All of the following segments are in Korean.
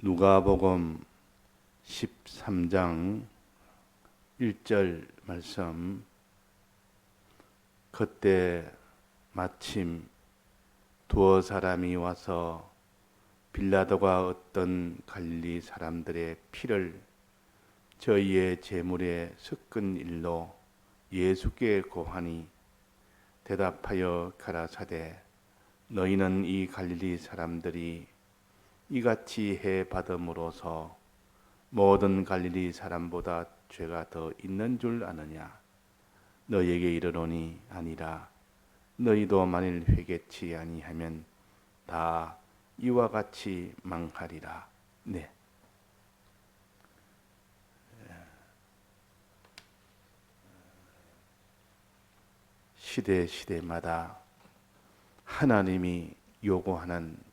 누가복음 13장 1절 말씀. 그때 마침 두어 사람이 와서 빌라도가 어떤 갈릴리 사람들의 피를 저희의 제물에 섞은 일로 예수께 고하니 대답하여 가라사대 너희는 이 갈릴리 사람들이 이같이 해 받음으로써 모든 갈릴리 사람보다 죄가 더 있는 줄 아느냐? 너희에게 이르노니 아니라 너희도 만일 회개치 아니하면 다 이와 같이 망하리라. 네. 시대 시대마다 하나님이 요구하는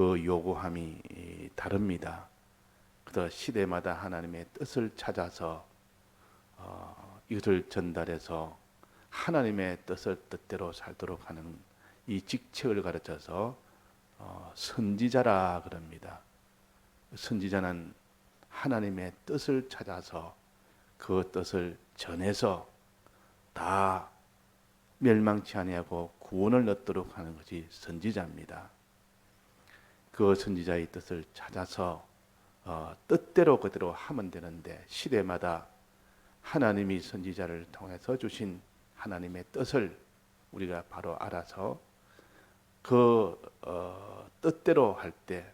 그 요구함이 다릅니다. 그래서 시대마다 하나님의 뜻을 찾아서 어, 이것을 전달해서 하나님의 뜻을 뜻대로 살도록 하는 이 직책을 가르쳐서 어, 선지자라 그럽니다. 선지자는 하나님의 뜻을 찾아서 그 뜻을 전해서 다 멸망치 아니하고 구원을 얻도록 하는 것이 선지자입니다. 그 선지자의 뜻을 찾아서 어, 뜻대로 그대로 하면 되는데 시대마다 하나님이 선지자를 통해서 주신 하나님의 뜻을 우리가 바로 알아서 그 어, 뜻대로 할 때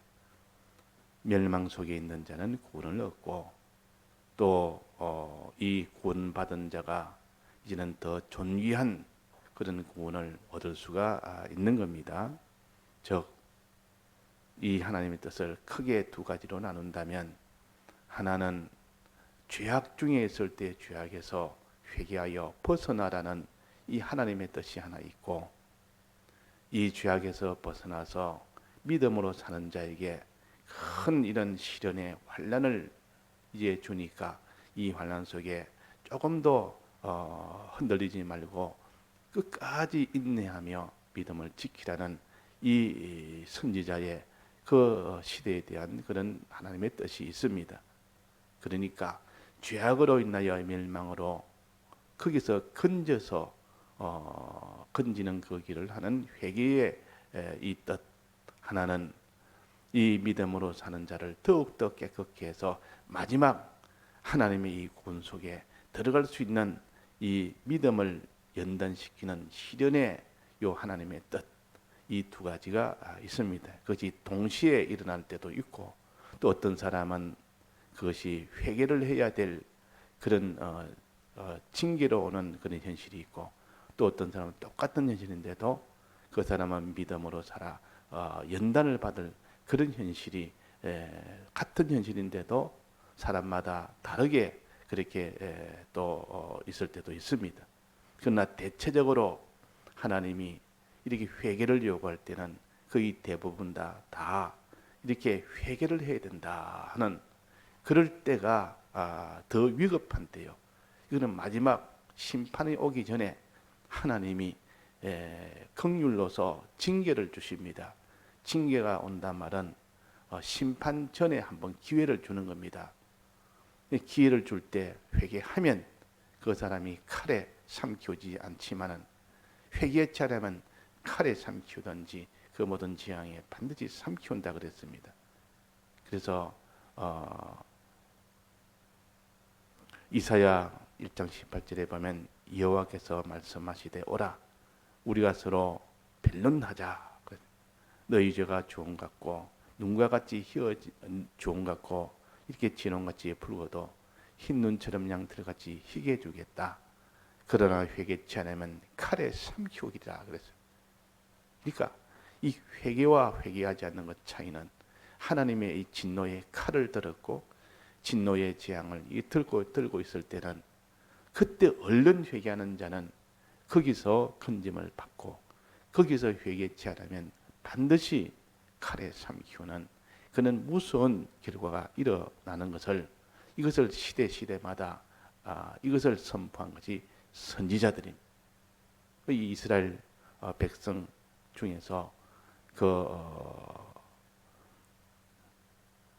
멸망 속에 있는 자는 구원을 얻고 또이 어, 구원받은 자가 이제는 더 존귀한 그런 구원을 얻을 수가 아, 있는 겁니다. 즉, 이 하나님의 뜻을 크게 두 가지로 나눈다면 하나는 죄악 중에 있을 때 죄악에서 회개하여 벗어나라는 이 하나님의 뜻이 하나 있고 이 죄악에서 벗어나서 믿음으로 사는 자에게 큰 이런 시련의 환란을 이제 주니까 이 환란 속에 조금 더 어, 흔들리지 말고 끝까지 인내하며 믿음을 지키라는 이 선지자의 그 시대에 대한 그런 하나님의 뜻이 있습니다. 그러니까 죄악으로 인하여 멸망으로 거기서 건져서 어, 건지는 그 길을 하는 회개의 이 뜻 하나는 이 믿음으로 사는 자를 더욱더 깨끗게 해서 마지막 하나님의 이 구원 속에 들어갈 수 있는 이 믿음을 연단시키는 시련의 요 하나님의 뜻 이 두 가지가 아, 있습니다. 그것이 동시에 일어날 때도 있고 또 어떤 사람은 그것이 회개를 해야 될 그런 어, 어, 징계로 오는 그런 현실이 있고 또 어떤 사람은 똑같은 현실인데도 그 사람은 믿음으로 살아 어, 연단을 받을 그런 현실이 에, 같은 현실인데도 사람마다 다르게 그렇게 에, 또 어, 있을 때도 있습니다. 그러나 대체적으로 하나님이 이렇게 회개를 요구할 때는 거의 대부분 다, 다 이렇게 회개를 해야 된다 하는 그럴 때가 아, 더 위급한 때요. 이거는 마지막 심판이 오기 전에 하나님이 에, 긍휼로서 징계를 주십니다. 징계가 온단 말은 어, 심판 전에 한번 기회를 주는 겁니다. 기회를 줄 때 회개하면 그 사람이 칼에 삼키우지 않지만은 회개치 않으면 칼에 삼키우든지 그 모든 지향에 반드시 삼키운다 그랬습니다. 그래서 어, 이사야 1장 18절에 보면 여호와께서 말씀하시되 오라 우리가 서로 변론하자. 너희 죄가 주홍 같고 눈과 같이 희어 주홍 같고 이렇게 진홍같이 붉어도 흰 눈처럼 양털같이 희게 해주겠다. 그러나 회개치 않으면 칼에 삼키우리라 그랬어요. 그러니까 이 회개와 회개하지 않는 것 차이는 하나님의 이 진노의 칼을 들었고 진노의 재앙을 들고 들고 있을 때는 그때 얼른 회개하는 자는 거기서 건짐을 받고 거기서 회개치 않으면 반드시 칼에 삼키우는 그는 무서운 결과가 일어나는 것을 이것을 시대 시대마다 아, 이것을 선포한 것이 선지자들입니다. 그이 이스라엘 어, 백성 중에서 그 어,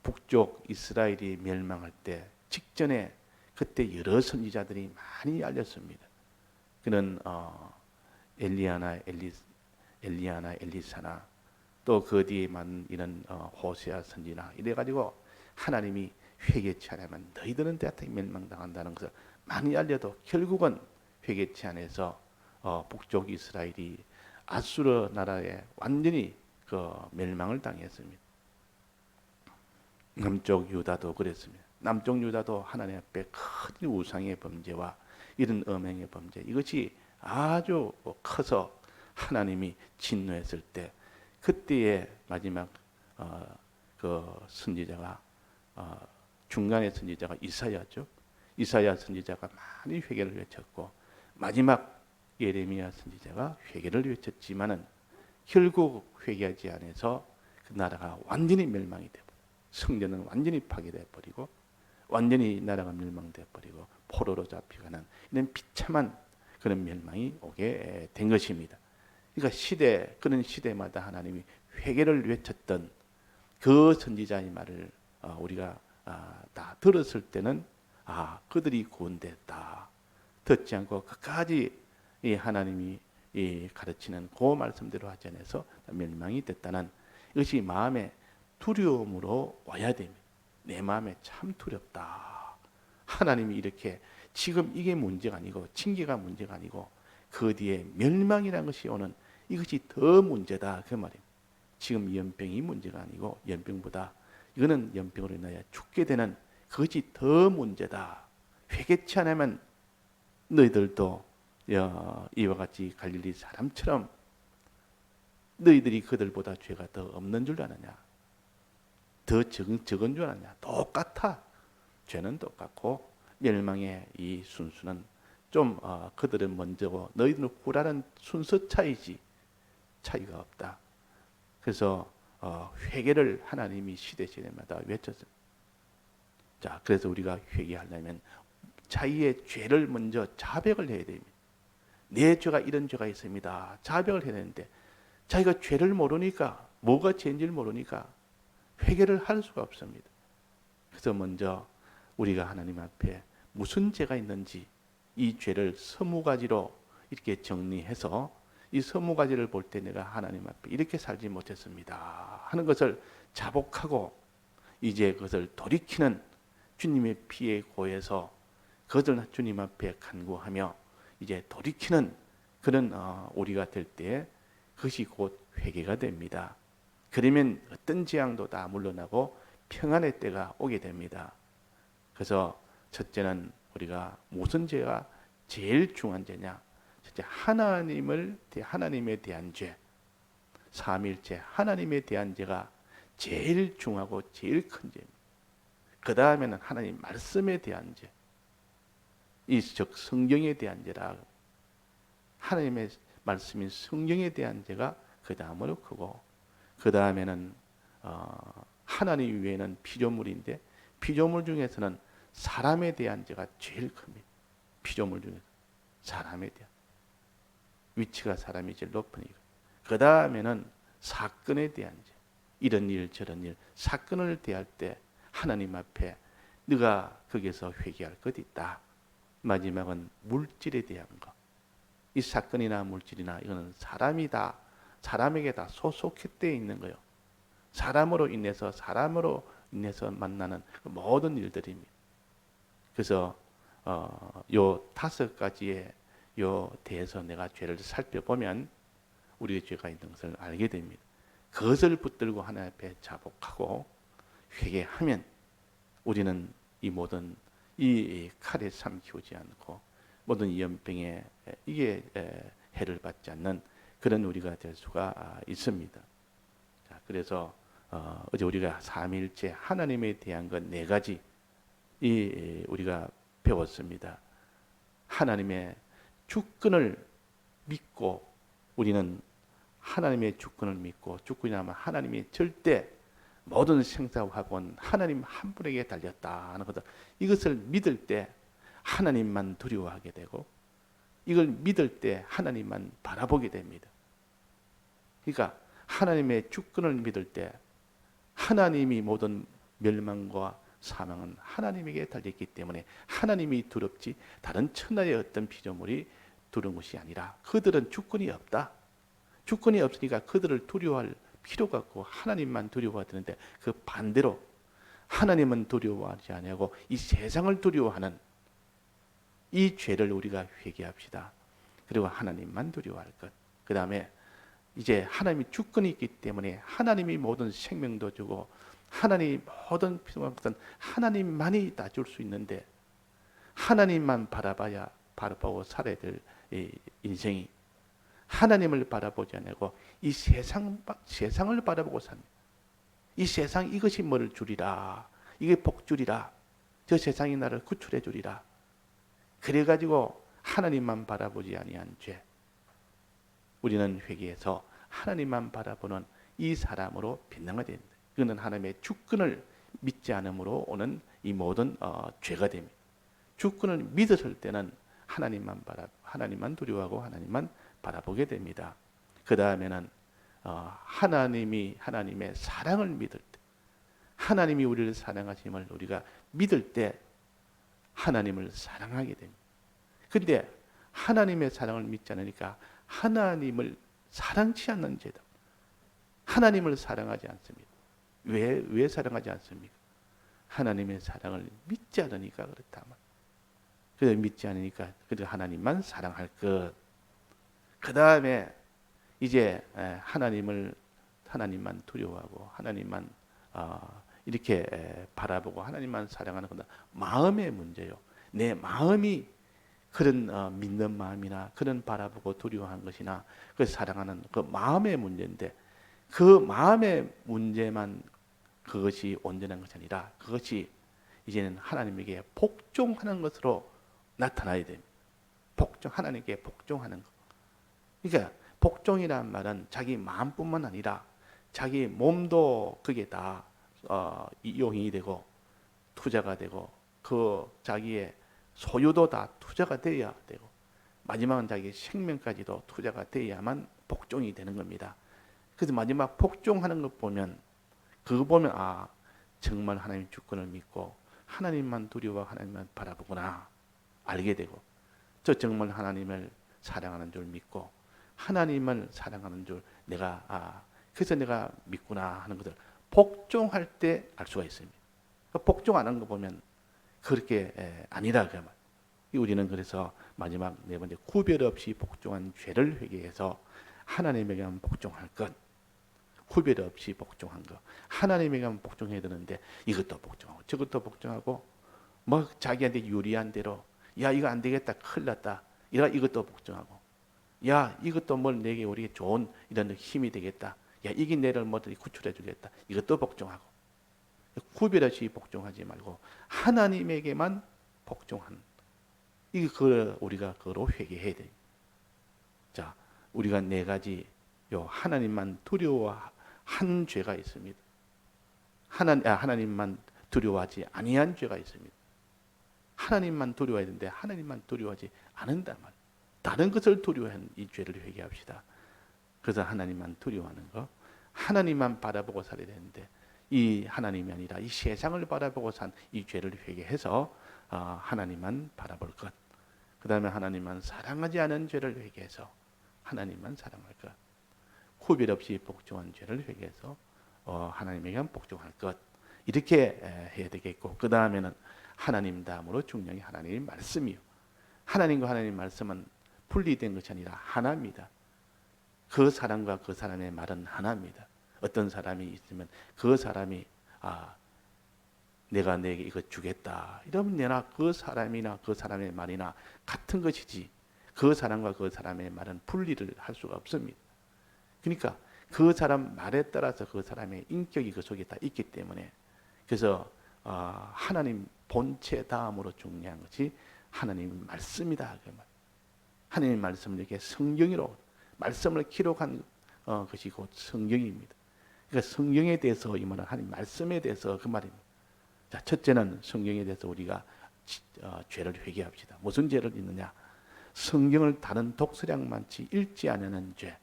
북쪽 이스라엘이 멸망할 때 직전에 그때 여러 선지자들이 많이 알렸습니다. 그는 어, 엘리야나 엘리 엘리야나 엘리사나 또 그 뒤에 만 이런 어, 호세아 선지나 이래 가지고 하나님이 회개치 않으면 너희들은 대한테 멸망당한다는 것을 많이 알려도 결국은 회개치 않아서 어, 북쪽 이스라엘이 아수르 나라에 완전히 그 멸망을 당했습니다. 남쪽 유다도 그랬습니다. 남쪽 유다도 하나님 앞에 큰 우상의 범죄와 이런 음행의 범죄 이것이 아주 커서 하나님이 진노했을 때 그때의 마지막 어, 그 선지자가 어, 중간의 선지자가 이사야죠. 이사야 선지자가 많이 회개를 외쳤고 마지막 예레미야 선지자가 회개를 외쳤지만은 결국 회개하지 않아서 그 나라가 완전히 멸망이 되고 성전은 완전히 파괴돼 버리고 완전히 나라가 멸망돼 버리고 포로로 잡혀가는 이런 비참한 그런 멸망이 오게 된 것입니다. 그러니까 시대 그런 시대마다 하나님이 회개를 외쳤던 그 선지자의 말을 어, 우리가 아, 다 들었을 때는 아 그들이 구원됐다 듣지 않고 끝까지 이 하나님이 이 가르치는 그 말씀대로 하지 않아서 멸망이 됐다는 이것이 마음에 두려움으로 와야 됩니다. 내 마음에 참 두렵다. 하나님이 이렇게 지금 이게 문제가 아니고 징계가 문제가 아니고 그 뒤에 멸망이라는 것이 오는 이것이 더 문제다 그 말입니다. 지금 연병이 문제가 아니고 연병보다 이거는 연병으로 인하여 죽게 되는 그것이 더 문제다. 회개치 않으면 너희들도 이와 같이 갈릴리 사람처럼 너희들이 그들보다 죄가 더 없는 줄 아느냐? 더 적은, 적은 줄 아느냐? 똑같아. 죄는 똑같고 멸망의 이 순수는 좀 어, 그들은 먼저고 너희들은 후라는 순서 차이지 차이가 없다. 그래서 어, 회개를 하나님이 시대 시대마다 외쳤습니다. 자, 그래서 우리가 회개하려면 자기의 죄를 먼저 자백을 해야 됩니다. 내 죄가 이런 죄가 있습니다. 자백을 해야 되는데 자기가 죄를 모르니까 뭐가 죄인지를 모르니까 회개를 할 수가 없습니다. 그래서 먼저 우리가 하나님 앞에 무슨 죄가 있는지 이 죄를 서무 가지로 이렇게 정리해서 이 서무 가지를 볼 때 내가 하나님 앞에 이렇게 살지 못했습니다 하는 것을 자복하고 이제 그것을 돌이키는 주님의 피에 고해서 그것을 주님 앞에 간구하며 이제 돌이키는 그런 어, 우리가 될때 그것이 곧 회개가 됩니다. 그러면 어떤 재앙도 다 물러나고 평안의 때가 오게 됩니다. 그래서 첫째는 우리가 무슨 죄가 제일 중요한 죄냐? 첫째 하나님을 하나님에 대한 죄, 삼일째 하나님에 대한 죄가 제일 중하고 제일 큰 죄입니다. 그 다음에는 하나님 말씀에 대한 죄, 이 즉 성경에 대한 죄라 하나님의 말씀인 성경에 대한 죄가 그 다음으로 크고 그 다음에는 어, 하나님 외에는 피조물인데 피조물 중에서는 사람에 대한 죄가 제일 큽니다. 피조물 중에서. 사람에 대한. 위치가 사람이 제일 높으니까. 그 다음에는 사건에 대한 죄. 이런 일 저런 일. 사건을 대할 때 하나님 앞에 네가 거기서 회개할 것 있다. 마지막은 물질에 대한 것. 이 사건이나 물질이나 이거는 사람이 다 사람에게 다 소속되어 있는 거요. 사람으로 인해서 사람으로 인해서 만나는 그 모든 일들입니다. 그래서 어, 요 다섯 가지의 요 대해서 내가 죄를 살펴보면 우리의 죄가 있는 것을 알게 됩니다. 그것을 붙들고 하나님 앞에 자복하고 회개하면 우리는 이 모든 이 칼에 삼키우지 않고 모든 연병에 이게 해를 받지 않는 그런 우리가 될 수가 아, 있습니다. 자, 그래서 어, 제 우리가 삼일째 하나님에 대한 것 네 가지 이 우리가 배웠습니다. 하나님의 주권을 믿고 우리는 하나님의 주권을 믿고 주권이라면 하나님이 절대 모든 생사학원 하나님 한 분에게 달렸다 하는 것을 이것을 믿을 때 하나님만 두려워하게 되고 이걸 믿을 때 하나님만 바라보게 됩니다. 그러니까 하나님의 주권을 믿을 때 하나님이 모든 멸망과 사망은 하나님에게 달렸기 때문에 하나님이 두렵지 다른 천하의 어떤 피조물이 두려운 것이 아니라 그들은 주권이 없다. 주권이 없으니까 그들을 두려워할 필요가 없고 하나님만 두려워해야 되는데 그 반대로 하나님은 두려워하지 아니하고 이 세상을 두려워하는 이 죄를 우리가 회개합시다. 그리고 하나님만 두려워할 것. 그 다음에 이제 하나님이 주권이 있기 때문에 하나님이 모든 생명도 주고 하나님 모든 것은 하나님만이 다 줄 수 있는데 하나님만 바라봐야 바라보고 살아야 될이 인생이 하나님을 바라보지 않고 이 세상 세상을 바라보고 삽니다. 이 세상 이것이 뭐를 주리라. 이게 복주리라. 저 세상이 나를 구출해 주리라. 그래 가지고 하나님만 바라보지 아니한 죄. 우리는 회개해서 하나님만 바라보는 이 사람으로 변화가 됩니다. 그는 하나님의 주권을 믿지 않음으로 오는 이 모든 어, 죄가 됩니다. 주권을 믿었을 때는 하나님만 바라 하나님만 두려워하고 하나님만 바라보게 됩니다. 그 다음에는 어, 하나님이 하나님의 사랑을 믿을 때, 하나님이 우리를 사랑하심을 우리가 믿을 때 하나님을 사랑하게 됩니다. 근데 하나님의 사랑을 믿지 않으니까 하나님을 사랑치 않는 죄다. 하나님을 사랑하지 않습니다. 왜, 왜 사랑하지 않습니까? 하나님의 사랑을 믿지 않으니까 그렇다. 그래서 믿지 않으니까 그저 하나님만 사랑할 것. 그 다음에 이제 에, 하나님을 하나님만 두려워하고 하나님만 어, 이렇게 에, 바라보고 하나님만 사랑하는 건 마음의 문제요. 내 마음이 그런 어, 믿는 마음이나 그런 바라보고 두려워하는 것이나 그 사랑하는 그 마음의 문제인데 그 마음의 문제만 그것이 온전한 것이 아니라 그것이 이제는 하나님에게 복종하는 것으로 나타나야 됩니다. 복종 하나님께 복종하는 것. 그러니까 복종이란 말은 자기 마음뿐만 아니라 자기 몸도 그게 다 어, 이용이 되고 투자가 되고 그 자기의 소유도 다 투자가 되어야 되고 마지막은 자기 생명까지도 투자가 되어야만 복종이 되는 겁니다. 그래서 마지막 복종하는 것 보면 그거 보면 아 정말 하나님 주권을 믿고 하나님만 두려워 하나님만 바라보구나 알게 되고 저 정말 하나님을 사랑하는 줄 믿고 하나님을 사랑하는 줄 내가 아 그래서 내가 믿구나 하는 것을 복종할 때 알 수가 있습니다. 복종 안 한 거 보면 그렇게 에, 아니라 그 말. 우리는 그래서 마지막 네 번째 구별 없이 복종한 죄를 회개해서 하나님에게 만 복종할 것. 구별 없이 복종한 것. 하나님에게 만 복종해야 되는데 이것도 복종하고 저것도 복종하고 뭐 자기한테 유리한 대로 야 이거 안 되겠다 큰일 났다. 이것도 복종하고 야 이것도 뭘 내게 우리에게 좋은 이런 힘이 되겠다. 야 이게 내를 뭐든지 구출해 주겠다. 이것도 복종하고 구별 없이 복종하지 말고 하나님에게만 복종하는 이게 그 우리가 그로 회개해야 돼. 자, 우리가 네 가지 요 하나님만 두려워한 죄가 있습니다. 하나 아, 하나님만 두려워하지 아니한 죄가 있습니다. 하나님만 두려워해야 되는데 하나님만 두려워하지 않는단 말. 다른 것을 두려워하는 이 죄를 회개합시다. 그래서 하나님만 두려워하는 거, 하나님만 바라보고 살아야 되는데 이 하나님이 아니라 이 세상을 바라보고 산 이 죄를 회개해서 어, 하나님만 바라볼 것. 그 다음에 하나님만 사랑하지 않은 죄를 회개해서 하나님만 사랑할 것. 구별 없이 복종한 죄를 회개해서 어, 하나님에게만 복종할 것. 이렇게 해야 되겠고 그 다음에는 하나님 다음으로 중요한 게 하나님의 말씀이요. 하나님과 하나님 말씀은 분리된 것이 아니라 하나입니다. 그 사람과 그 사람의 말은 하나입니다. 어떤 사람이 있으면 그 사람이 아 내가 내게 이거 주겠다 이러면 내나 그 사람이나 그 사람의 말이나 같은 것이지 그 사람과 그 사람의 말은 분리를 할 수가 없습니다. 그러니까 그 사람 말에 따라서 그 사람의 인격이 그 속에 다 있기 때문에 그래서 어, 하나님 본체 다음으로 중요한 것이 하나님 말씀이다 그 말. 하나님 말씀을 이렇게 성경으로 말씀을 기록한 어, 것이 곧 성경입니다. 그러니까 성경에 대해서 이 말은 하나님 말씀에 대해서 그 말입니다. 자, 첫째는 성경에 대해서 우리가 어, 죄를 회개합시다. 무슨 죄를 있느냐? 성경을 다른 독서량만치 읽지 않는 죄.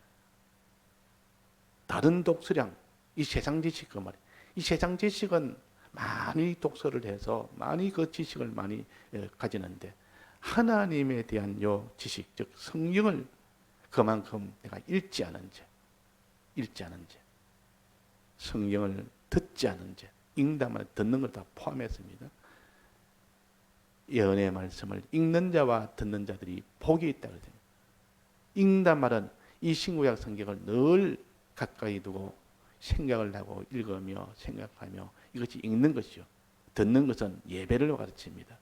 다른 독서량, 이 세상 지식 그 말이. 이 세상 지식은 많이 독서를 해서 많이 그 지식을 많이 예, 가지는데 하나님에 대한 요 지식, 즉 성경을 그만큼 내가 읽지 않은 죄, 읽지 않은 죄, 성경을 듣지 않은 죄, 읽다만 듣는 걸 다 포함했습니다. 예언의 말씀을 읽는 자와 듣는 자들이 복이 있다 그러죠. 읽다 말은 이 신구약 성경을 늘 가까이 두고 생각을 하고 읽으며 생각하며 이것이 읽는 것이요. 듣는 것은 예배를 가르칩니다.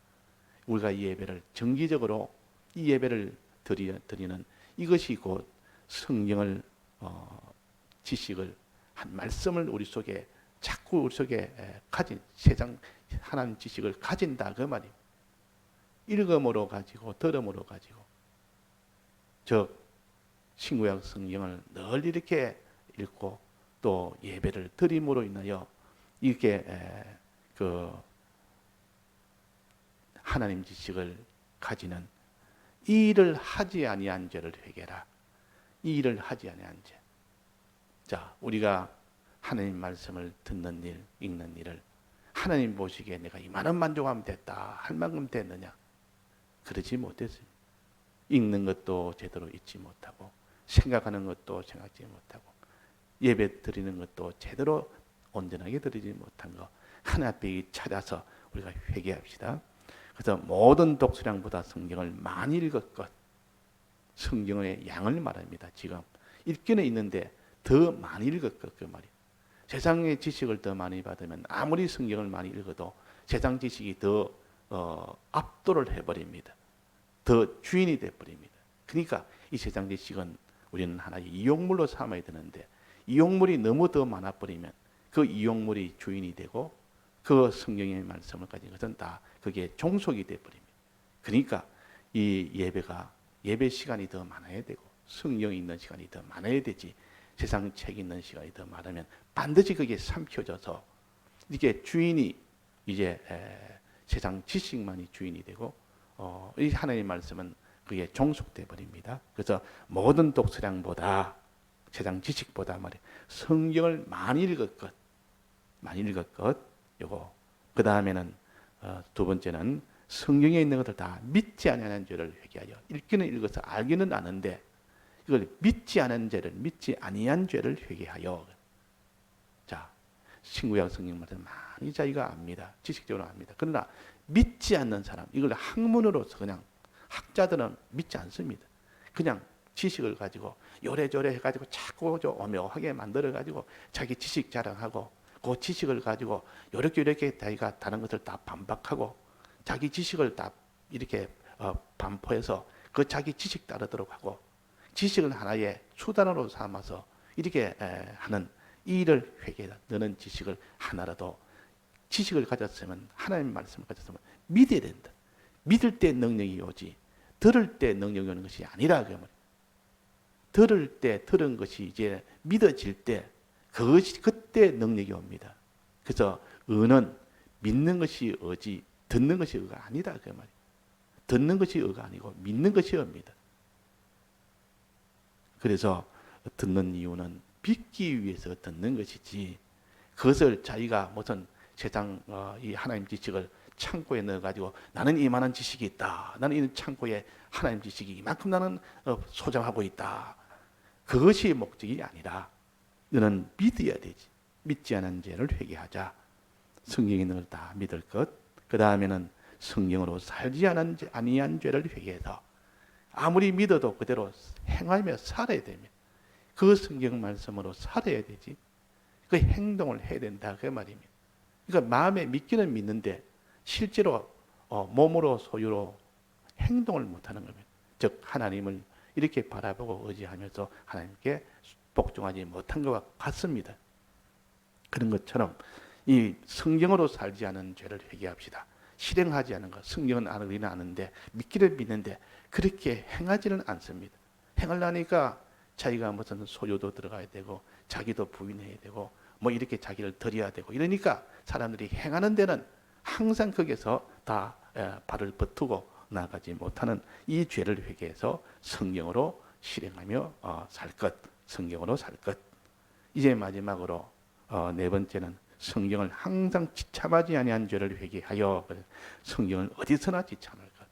우리가 예배를 정기적으로 이 예배를 드리, 드리는 이것이 곧 성경을 어, 지식을 한 말씀을 우리 속에 자꾸 우리 속에 에, 가진 세상 하나님 지식을 가진다 그 말이에요. 읽음으로 가지고 들음으로 가지고 즉 신구약 성경을 늘 이렇게 읽고 또 예배를 드림으로 인하여 이게 에, 그 하나님 지식을 가지는 이 일을 하지 아니한 죄를 회개라. 이 일을 하지 아니한 죄. 자, 우리가 하나님 말씀을 듣는 일, 읽는 일을 하나님 보시기에 내가 이만한 만족하면 됐다 할 만큼 됐느냐? 그러지 못했어요. 읽는 것도 제대로 읽지 못하고 생각하는 것도 생각지 못하고 예배 드리는 것도 제대로 온전하게 드리지 못한 거 하나님께 찾아서 우리가 회개합시다. 그래서 모든 독수량보다 성경을 많이 읽을 것 성경의 양을 말합니다. 지금 읽기는 있는데 더 많이 읽을 것 그 말이에요. 세상의 지식을 더 많이 받으면 아무리 성경을 많이 읽어도 세상 지식이 더 어, 압도를 해버립니다. 더 주인이 돼버립니다. 그러니까 이 세상 지식은 우리는 하나의 이용물로 삼아야 되는데 이용물이 너무 더 많아버리면 그 이용물이 주인이 되고 그 성경의 말씀을 가진 것은 다 그게 종속이 돼버립니다. 그러니까 이 예배가 예배 시간이 더 많아야 되고 성경이 있는 시간이 더 많아야 되지 세상 책 있는 시간이 더 많으면 반드시 그게 삼켜져서 이게 주인이 이제 에, 세상 지식만이 주인이 되고 어, 이 하나님의 말씀은 그게 종속돼 버립니다. 그래서 모든 독서량보다 세상 지식보다 말이 성경을 많이 읽을 것, 많이 읽을 것, 요거 그 다음에는 어, 두 번째는 성경에 있는 것을 다 믿지 않는 죄를 회개하여 읽기는 읽어서 알기는 아는데 이걸 믿지 않은 죄를 믿지 아니한 죄를 회개하여. 자 신구약 성경 말씀 많이 자기가 압니다. 지식적으로 압니다. 그러나 믿지 않는 사람 이걸 학문으로서 그냥 학자들은 믿지 않습니다. 그냥 지식을 가지고 요래저래 해가지고 자꾸 저 오묘하게 만들어가지고 자기 지식 자랑하고 그 지식을 가지고 요렇게 이렇게 자기가 다른 것을 다 반박하고 자기 지식을 다 이렇게 어, 반포해서 그 자기 지식 따르도록 하고 지식을 하나의 수단으로 삼아서 이렇게 에, 하는 이 일을 회개다. 너는 지식을 하나라도 지식을 가졌으면 하나님 말씀을 가졌으면 믿어야 된다. 믿을 때 능력이 오지 들을 때 능력이 오는 것이 아니라 그 말이야. 들을 때 들은 것이 이제 믿어질 때 그것이 그때 능력이 옵니다. 그래서 의는 믿는 것이 의지 듣는 것이 의가 아니다 그 말이에요. 듣는 것이 의가 아니고 믿는 것이 의입니다. 그래서 듣는 이유는 믿기 위해서 듣는 것이지 그것을 자기가 무슨 세상 어, 이 하나님 지식을 창고에 넣어 가지고 나는 이만한 지식이 있다. 나는 이 창고에 하나님 지식이 이만큼 나는 어, 소장하고 있다. 그것이 목적이 아니라 너는 믿어야 되지. 믿지 않은 죄를 회개하자. 있는 걸다 믿을 것. 그 다음에는 성경으로 살지 않은 죄, 아니한 죄를 회개해서 아무리 믿어도 그대로 행하며 살아야 됩니다. 그 성경 말씀으로 살아야 되지. 그 행동을 해야 된다 그 말입니다. 그러니까 마음에 믿기는 믿는데 실제로 어, 몸으로 소유로 행동을 못하는 겁니다. 즉 하나님을 이렇게 바라보고 의지하면서 하나님께 복종하지 못한 것과 같습니다. 그런 것처럼 이 성경으로 살지 않은 죄를 회개합시다. 실행하지 않은 것, 성경은 알기는 아는데 믿기를 믿는데 그렇게 행하지는 않습니다. 행하려니까 자기가 무슨 소유도 들어가야 되고 자기도 부인해야 되고 뭐 이렇게 자기를 드려야 되고 이러니까 사람들이 행하는 데는 항상 거기서 다 발을 버투고 나가지 못하는 이 죄를 회개해서 성경으로 실행하며 어, 살 것, 성경으로 살 것. 이제 마지막으로 어, 네 번째는 성경을 항상 지참하지 아니한 죄를 회개하여 성경을 어디서나 지참할 것.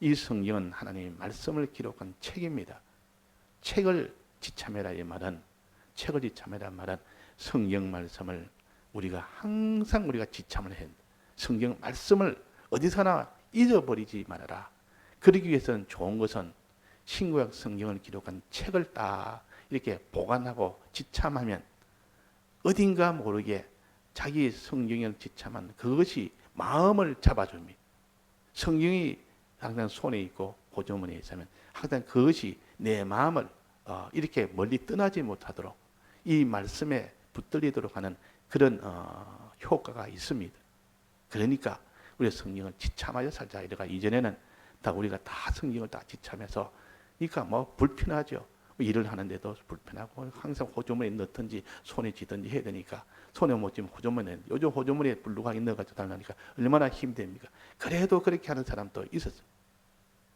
이 성경은 하나님의 말씀을 기록한 책입니다. 책을 지참해라 이 말은 책을 지참해라 말은 성경 말씀을 우리가 항상 우리가 지참을 해. 성경 말씀을 어디서나 잊어버리지 말아라. 그러기 위해서는 좋은 것은 신구약 성경을 기록한 책을 딱 이렇게 보관하고 지참하면 어딘가 모르게 자기 성경을 지참한 그것이 마음을 잡아줍니다. 성경이 항상 손에 있고 고조문에 있으면 항상 그것이 내 마음을 어, 이렇게 멀리 떠나지 못하도록 이 말씀에 붙들리도록 하는 그런 어, 효과가 있습니다. 그러니까 우리 성경을 지참하여 살자. 이래가 이전에는 다 우리가 다 성경을 다 지참해서 그러니까 뭐 불편하죠. 일을 하는데도 불편하고 항상 호주머니에 넣든지 손에 쥐든지 해야 되니까 손에 못 쥐면 호주머니에 요즘 호주머니에 블루광이 넣어가지고 달라니까 얼마나 힘듭니까? 그래도 그렇게 하는 사람도 있었어요.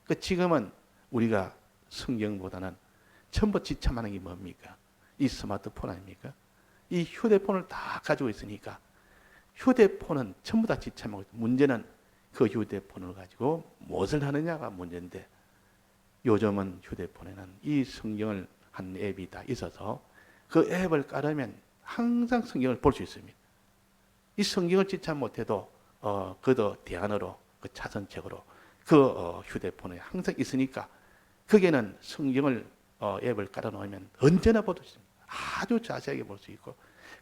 그 지금은 우리가 성경보다는 전부 지참하는 게 뭡니까? 이 스마트폰 아닙니까? 이 휴대폰을 다 가지고 있으니까 휴대폰은 전부 다 지참하고 있어요. 문제는 그 휴대폰을 가지고 무엇을 하느냐가 문제인데 요즘은 휴대폰에는 이 성경을 한 앱이 다 있어서 그 앱을 깔으면 항상 성경을 볼 수 있습니다. 이 성경을 지참 못해도 어, 그도 대안으로 그 자선책으로 그 어, 휴대폰에 항상 있으니까 거기에는 성경을 어, 앱을 깔아놓으면 언제나 볼 수 있습니다. 아주 자세하게 볼 수 있고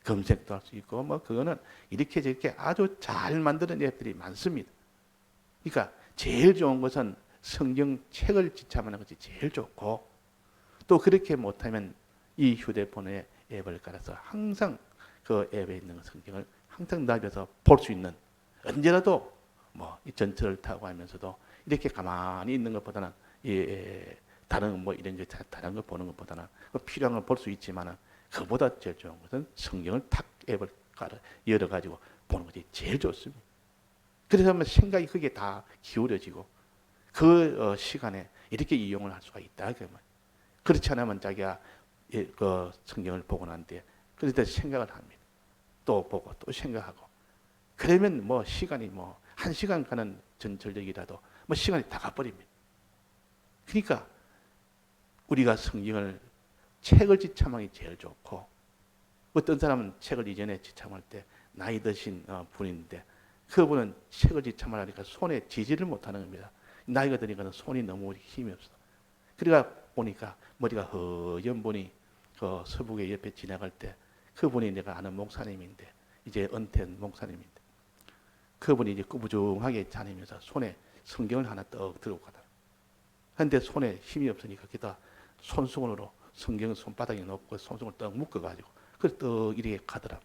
검색도 할 수 있고 뭐 그거는 이렇게 저렇게 아주 잘 만드는 앱들이 많습니다. 그러니까 제일 좋은 것은 성경 책을 지참하는 것이 제일 좋고 또 그렇게 못하면 이 휴대폰에 앱을 깔아서 항상 그 앱에 있는 성경을 항상 나비서 볼 수 있는 언제라도 뭐 전철을 타고 하면서도 이렇게 가만히 있는 것보다는 예, 다른 뭐 이런 게 다른 거 보는 것보다는 그 필요한 걸 볼 수 있지만은 그보다 제일 좋은 것은 성경을 탁 앱을 깔아 열어 가지고 보는 것이 제일 좋습니다. 그래서 뭐 생각이 그게 다 기울여지고 그 어, 시간에 이렇게 이용을 할 수가 있다. 그렇지 않으면 자기가 그 성경을 보고 난 뒤에 그때 생각을 합니다. 또 보고 또 생각하고 그러면 뭐 시간이 뭐 한 시간 가는 전철역이라도 뭐 시간이 다 가버립니다. 그러니까 우리가 성경을 책을 지참하기 제일 좋고 어떤 사람은 책을 이전에 지참할 때 나이 드신 어, 분인데 그분은 책을 지참하니까 손에 지지를 못하는 겁니다. 나이가 드니까 손이 너무 힘이 없어. 그러니까 보니까 머리가 허연 분이 그 서북의 옆에 지나갈 때 그분이 내가 아는 목사님인데 이제 은퇴한 목사님인데 그분이 이제 꾸부중하게 다니면서 손에 성경을 하나 떡 들고 가다. 근데 손에 힘이 없으니까 기다 손수건으로 성경 손바닥에 놓고 손수건을 떡 묶어가지고 그래 떡 이렇게 가더라.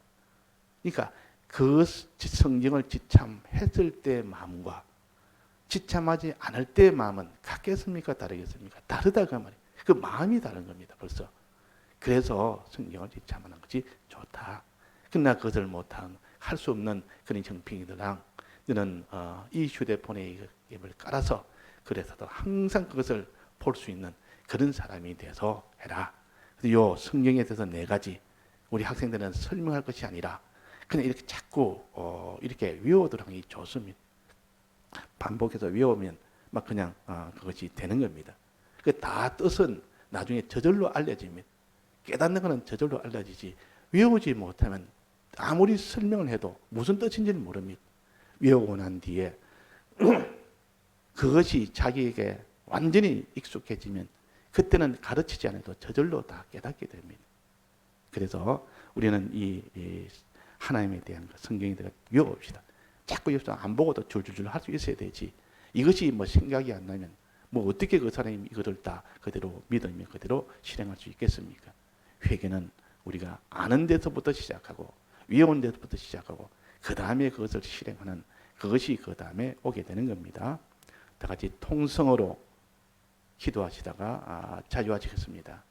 그러니까 그 성경을 지참했을 때 마음과 지참하지 않을 때 마음은 같겠습니까? 다르겠습니까? 다르다 그 말이에요. 그 마음이 다른 겁니다. 벌써. 그래서 성경을 지참하는 것이 좋다. 그러나 그것을 못한 할 수 없는 그런 정핑이들랑 너는 어, 이 휴대폰에 앱을 깔아서 그래서도 항상 그것을 볼 수 있는 그런 사람이 돼서 해라. 요 성경에 대해서 네 가지 우리 학생들은 설명할 것이 아니라 그냥 이렇게 자꾸 어, 이렇게 외워두는 게 좋습니다. 반복해서 외우면 막 그냥 어, 그것이 되는 겁니다. 그 다 뜻은 나중에 저절로 알려집니다. 깨닫는 것은 저절로 알려지지 외우지 못하면 아무리 설명을 해도 무슨 뜻인지는 모릅니다. 외우고 난 뒤에 그것이 자기에게 완전히 익숙해지면 그때는 가르치지 않아도 저절로 다 깨닫게 됩니다. 그래서 우리는 이, 이 하나님에 대한 성경에 대해 외워봅시다. 자꾸 옆에서 안 보고도 줄줄줄 할 수 있어야 되지. 이것이 뭐 생각이 안 나면 뭐 어떻게 그 사람이 이거를 다 그대로 믿으면 그대로 실행할 수 있겠습니까? 회개는 우리가 아는 데서부터 시작하고 외운 데서부터 시작하고 그 다음에 그것을 실행하는 그것이 그 다음에 오게 되는 겁니다. 다 같이 통성으로 기도하시다가 아, 자유하시겠습니다.